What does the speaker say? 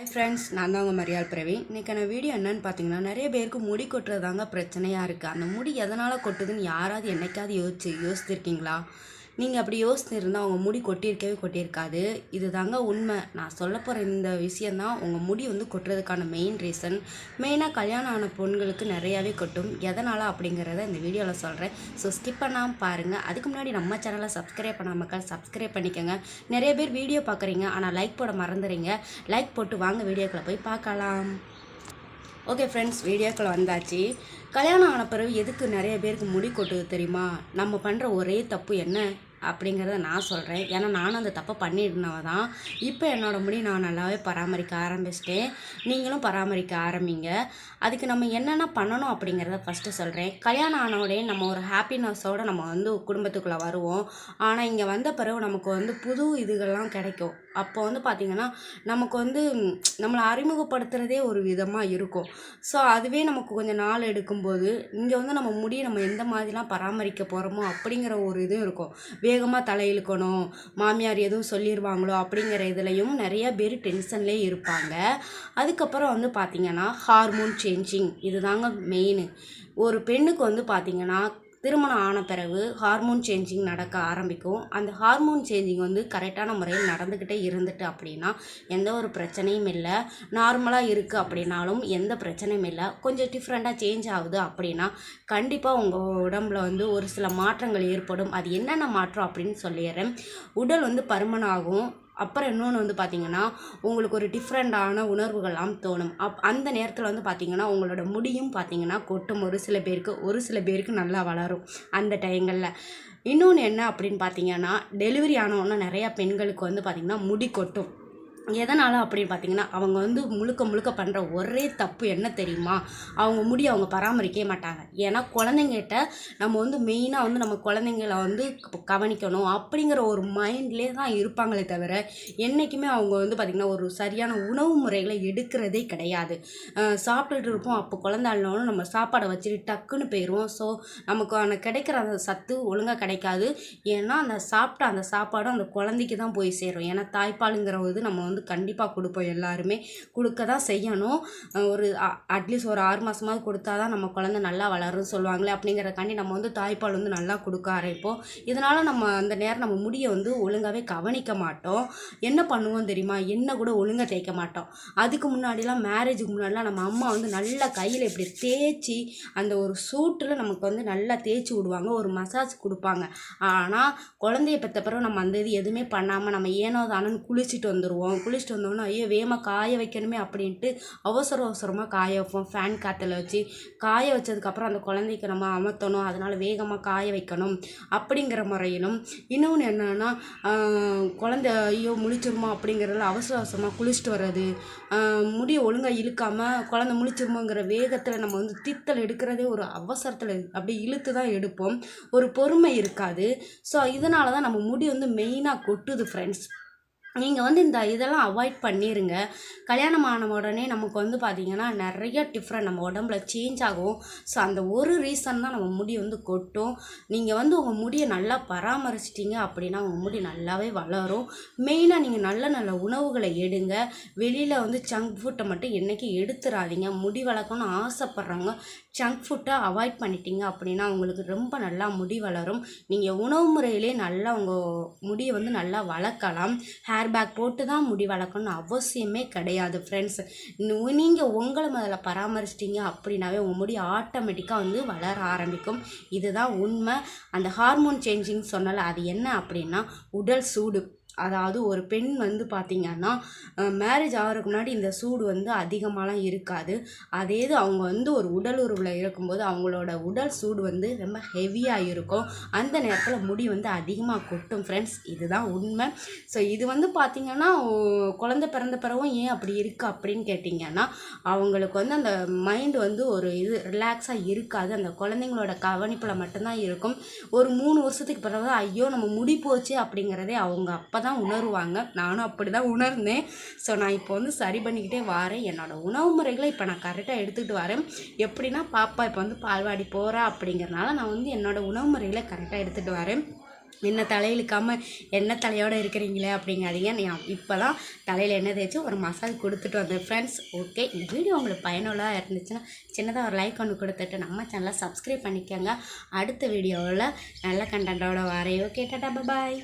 Hi friends நான் தான் உங்கள் மரியாள் பிரவீன். இன்றைக்கான வீடியோ என்னென்னு பார்த்தீங்கன்னா நிறைய பேருக்கு முடி கொட்டுறது தாங்க பிரச்சனையாக இருக்குது அந்த முடி எதனால் கொட்டுதுன்னு யாராவது என்னைக்காவது யோசிச்சு யோசிச்சிருக்கீங்களா? நீங்கள் அப்படி யோசிச்சுருந்தால் உங்கள் முடி கொட்டியிருக்கவே கொட்டியிருக்காது. இது தாங்க உண்மை. நான் சொல்ல போகிற இந்த விஷயந்தான் உங்கள் முடி வந்து கொட்டுறதுக்கான மெயின் ரீசன் மெயினாக கல்யாணம் ஆன பெண்களுக்கு நிறையாவே கொட்டும். எதனால் அப்படிங்கிறத இந்த வீடியோவில் சொல்கிறேன் ஸோ ஸ்கிப் பண்ணாமல் பாருங்கள் அதுக்கு முன்னாடி நம்ம சேனலை சப்ஸ்கிரைப் பண்ண மக்கள் சப்ஸ்கிரைப் பண்ணிக்கோங்க. நிறைய பேர் வீடியோ பார்க்குறீங்க ஆனால் லைக் போட மறந்துடுறீங்க லைக் போட்டு வாங்க வீடியோக்குள்ளே போய் பார்க்கலாம். ஓகே ஃப்ரெண்ட்ஸ் வீடியோக்குள்ள வந்தாச்சு. கல்யாணம் ஆன பிறகு எதுக்கு நிறைய பேருக்கு முடி கொட்டுது தெரியுமா? நம்ம பண்ணுற ஒரே தப்பு என்ன அப்படிங்கிறத நான் சொல்கிறேன் ஏன்னா நானும் அந்த தப்பை பண்ணியிருந்தவ தான். இப்போ என்னோடய முடி நான் நல்லாவே பராமரிக்க ஆரம்பிச்சிட்டேன். நீங்களும் பராமரிக்க ஆரம்பிங்க. அதுக்கு நம்ம என்னென்ன பண்ணணும் அப்படிங்கிறத ஃபஸ்ட்டு சொல்கிறேன் கல்யாணம் ஆனவுடனே நம்ம ஒரு ஹாப்பினஸோடு நம்ம வந்து குடும்பத்துக்குள்ளே வருவோம். ஆனால் இங்கே வந்த பிறகு நமக்கு வந்து புது இதுகள்லாம் கிடைக்கும். அப்போ வந்து பார்த்திங்கன்னா நமக்கு வந்து நம்மளை அறிமுகப்படுத்துகிறதே ஒரு விதமாக இருக்கும். ஸோ அதுவே நமக்கு கொஞ்சம் நாள் எடுக்கும்போது இங்கே வந்து நம்ம முடியை நம்ம எந்த மாதிரிலாம் பராமரிக்க போகிறோமோ அப்படிங்கிற ஒரு இதுவும் இருக்கும். வேகமாக தலை இழுக்கணும் மாமியார் எதுவும் சொல்லிடுவாங்களோ அப்படிங்கிற இதுலேயும் நிறைய பேர் டென்ஷன்லேயே இருப்பாங்க. அதுக்கப்புறம் வந்து பார்த்திங்கன்னா ஹார்மோன் சேஞ்சிங் இதுதாங்க மெயின் ஒரு பெண்ணுக்கு வந்து பார்த்திங்கன்னா திருமணம் ஆன பிறகு ஹார்மோன் சேஞ்சிங் நடக்க ஆரம்பிக்கும். அந்த ஹார்மோன் சேஞ்சிங் வந்து கரெக்டான முறையில் நடந்துக்கிட்டே இருந்துட்டு அப்படின்னா எந்த ஒரு பிரச்சனையும் இல்லை. நார்மலாக இருக்குது அப்படின்னாலும் எந்த பிரச்சனையும் இல்லை. கொஞ்சம் டிஃப்ரெண்ட்டாக சேஞ்ச் ஆகுது அப்படின்னா கண்டிப்பாக உங்கள் உடம்புல வந்து ஒரு சில மாற்றங்கள் ஏற்படும். அது என்னென்ன மாற்றம் அப்படின்னு சொல்லிடுறேன். உடல் வந்து பருமனாகும். அப்புறம் இன்னொன்று வந்து பார்த்திங்கன்னா உங்களுக்கு ஒரு டிஃப்ரெண்ட்டான உணர்வுகள்லாம் தோணும். அப் அந்த நேரத்தில் வந்து பார்த்திங்கன்னா உங்களோட முடியும் பார்த்திங்கன்னா கொட்டும் ஒரு சில பேருக்கு ஒரு சில பேருக்கு நல்லா வளரும் அந்த டைங்களில் இன்னொன்று என்ன அப்படின்னு பார்த்தீங்கன்னா டெலிவரி ஆனவொன்னே நிறையா பெண்களுக்கு வந்து பார்த்திங்கன்னா முடி கொட்டும். எதனால் அப்படின்னு பார்த்தீங்கன்னா அவங்க வந்து முழுக்க முழுக்க பண்ணுற ஒரே தப்பு என்ன தெரியுமா? அவங்க முடி அவங்க பராமரிக்கவே மாட்டாங்க. ஏன்னா குழந்தைங்கிட்ட நம்ம வந்து மெயினாக வந்து நம்ம குழந்தைங்கள வந்து கவனிக்கணும் அப்படிங்கிற ஒரு மைண்ட்லேயே தான் இருப்பாங்களே தவிர என்றைக்குமே அவங்க வந்து பார்த்திங்கன்னா ஒரு சரியான உணவு முறைகளை எடுக்கிறதே கிடையாது. சாப்பிட்டுட்டு இருப்போம். அப்போ குழந்தை நம்ம சாப்பாடை வச்சுட்டு டக்குன்னு போயிடுவோம் ஸோ நமக்கு அந்த கிடைக்கிற அந்த சத்து ஒழுங்காக கிடைக்காது. ஏன்னா அந்த சாப்பிட்ட அந்த சாப்பாடும் அந்த குழந்தைக்கு தான் போய் சேரும். ஏன்னா தாய்ப்பாலுங்கிற இது நம்ம வந்து கண்டிப்பாக கொடுப்போம் எல்லாருமே. கொடுக்க தான் செய்யணும் ஒரு அட்லீஸ்ட் ஒரு ஆறு மாதமாவது கொடுத்தா தான் நம்ம குழந்தை நல்லா வளரும்னு சொல்லுவாங்களே அப்படிங்கிறக்காண்டி நம்ம வந்து தாய்ப்பால் வந்து நல்லா கொடுக்க ஆரம்பிப்போம். இதனால் நம்ம அந்த நேரம் நம்ம முடியை வந்து ஒழுங்காகவே கவனிக்க மாட்டோம். என்ன பண்ணுவோம் தெரியுமா? என்ன கூட ஒழுங்காக தேய்க்க மாட்டோம். அதுக்கு முன்னாடிலாம் மேரேஜுக்கு முன்னாடிலாம் நம்ம அம்மா வந்து நல்லா கையில் இப்படி தேய்ச்சி அந்த ஒரு சூட்டில் நமக்கு வந்து நல்லா தேய்ச்சி விடுவாங்க. ஒரு மசாஜ் கொடுப்பாங்க. ஆனால் குழந்தைய பெற்ற பிறகு நம்ம அந்த இது எதுவுமே பண்ணாமல் நம்ம ஏனோ தானோன்னு குளிச்சுட்டு வந்துடுவோம் குளிச்சுட்டு வந்தோம்னா ஐயோ வேகமாக காய வைக்கணுமே அப்படின்ட்டு அவசர அவசரமாக காய வைப்போம். ஃபேன் காற்றுல வச்சு. காய வச்சதுக்கப்புறம் அந்த குழந்தைக்கு நம்ம அமர்த்தணும். அதனால் வேகமாக காய வைக்கணும் அப்படிங்கிற முறையிலும். இன்னொன்று என்னன்னா குழந்த குழந்தை ஐயோ முழிச்சிருமா அப்படிங்கிறதுல அவசர அவசரமாக குளிச்சுட்டு வர்றது முடி ஒழுங்காக இழுக்காமல் குழந்தை முழிச்சிருமோங்கிற வேகத்தில் நம்ம வந்து தித்தல் எடுக்கிறதே ஒரு அவசரத்தில் அப்படி இழுத்து தான் எடுப்போம். ஒரு பொறுமை இருக்காது. ஸோ இதனால தான் நம்ம முடி வந்து மெயினாக கொட்டுது ஃப்ரெண்ட்ஸ் நீங்கள் வந்து இந்த இதெல்லாம் அவாய்ட் பண்ணிடுங்க கல்யாணம் ஆன உடனே நமக்கு வந்து பார்த்திங்கன்னா நிறைய டிஃப்ரெண்ட் நம்ம உடம்புல சேஞ்ச் ஆகும். ஸோ அந்த ஒரு ரீசன் தான் நம்ம முடி வந்து கொட்டும். நீங்கள் வந்து உங்கள் முடியை நல்லா பராமரிச்சிட்டிங்க அப்படின்னா உங்கள் முடி நல்லாவே வளரும். மெயினாக நீங்கள் நல்ல நல்ல உணவுகளை எடுங்க. வெளியில் வந்து ஜங்க் ஃபுட்டை மட்டும் என்றைக்கு எடுத்துடாதீங்க முடி வளர்க்கணும்னு ஆசைப்பட்றவங்க ஜங்க் ஃபுட்டை அவாய்ட் பண்ணிட்டீங்க அப்படின்னா உங்களுக்கு ரொம்ப நல்லா முடி வளரும். நீங்கள் உணவு முறையிலே நல்லா உங்கள் முடியை வந்து நல்லா வளர்க்கலாம். ஹேர் ஹேர் பேக் போட்டு தான் முடி வளர்க்கணும்னு அவசியமே கிடையாது ஃப்ரெண்ட்ஸ் நீங்கள் உங்களை முதல்ல பராமரிச்சிட்டிங்க அப்படின்னாவே உங்கள் முடி ஆட்டோமேட்டிக்காக வந்து வளர ஆரம்பிக்கும். இதுதான் உண்மை. அந்த ஹார்மோன் சேஞ்சிங் சொன்னல அது என்ன அப்படின்னா உடல் சூடு. அதாவது ஒரு பெண் வந்து பார்த்திங்கன்னா மேரேஜ் ஆகிறதுக்கு முன்னாடி இந்த சூடு வந்து அதிகமாகலாம் இருக்காது. அதே இது அவங்க வந்து ஒரு உடல் உறவில் இருக்கும்போது அவங்களோட உடல் சூடு வந்து ரொம்ப ஹெவியாக இருக்கும். அந்த நேரத்தில் முடி வந்து அதிகமாக கொட்டும் ஃப்ரெண்ட்ஸ் இதுதான் உண்மை. ஸோ இது வந்து பார்த்திங்கன்னா குழந்த குழந்தை பிறந்த பிறகும் ஏன் அப்படி இருக்குது அப்படின்னு கேட்டிங்கன்னா அவங்களுக்கு வந்து அந்த மைண்டு வந்து ஒரு இது ரிலாக்ஸாக இருக்காது. அந்த குழந்தைங்களோட கவனிப்பில் மட்டும்தான் இருக்கும். ஒரு மூணு வருஷத்துக்கு பிறகு ஐயோ நம்ம முடி போச்சு அப்படிங்கிறதே அவங்க அப்போ தான் உணருவாங்க. நானும் அப்படி தான் உணர்ந்தேன். ஸோ நான் இப்போ வந்து சரி பண்ணிக்கிட்டே வரேன். என்னோட உணவு முறைகளை இப்போ நான் கரெக்டாக எடுத்துக்கிட்டு வரேன். எப்படின்னா பாப்பா இப்போ வந்து பால்வாடி போகிறா அப்படிங்கிறனால நான் வந்து என்னோடய உணவு முறைகளை கரெக்டாக எடுத்துகிட்டு வரேன். என்ன தலையிழுக்காமல் என்ன தலையோடு இருக்கிறீங்களே அப்படிங்காதீங்க. நான் இப்போ தான் தலையில் எண்ணெய் தேய்ச்சி ஒரு மசாஜ் கொடுத்துட்டு வந்தேன். ஃப்ரெண்ட்ஸ் ஓகே இந்த வீடியோ உங்களுக்கு பயனுள்ளதாக இருந்துச்சுன்னா சின்னதாக ஒரு லைக் ஒன்று கொடுத்துட்டு நம்ம சேனலை சப்ஸ்கிரைப் பண்ணிக்கோங்க. அடுத்த வீடியோவில் நல்ல கண்டென்ட்டோட வரையோ ஓகே பாய்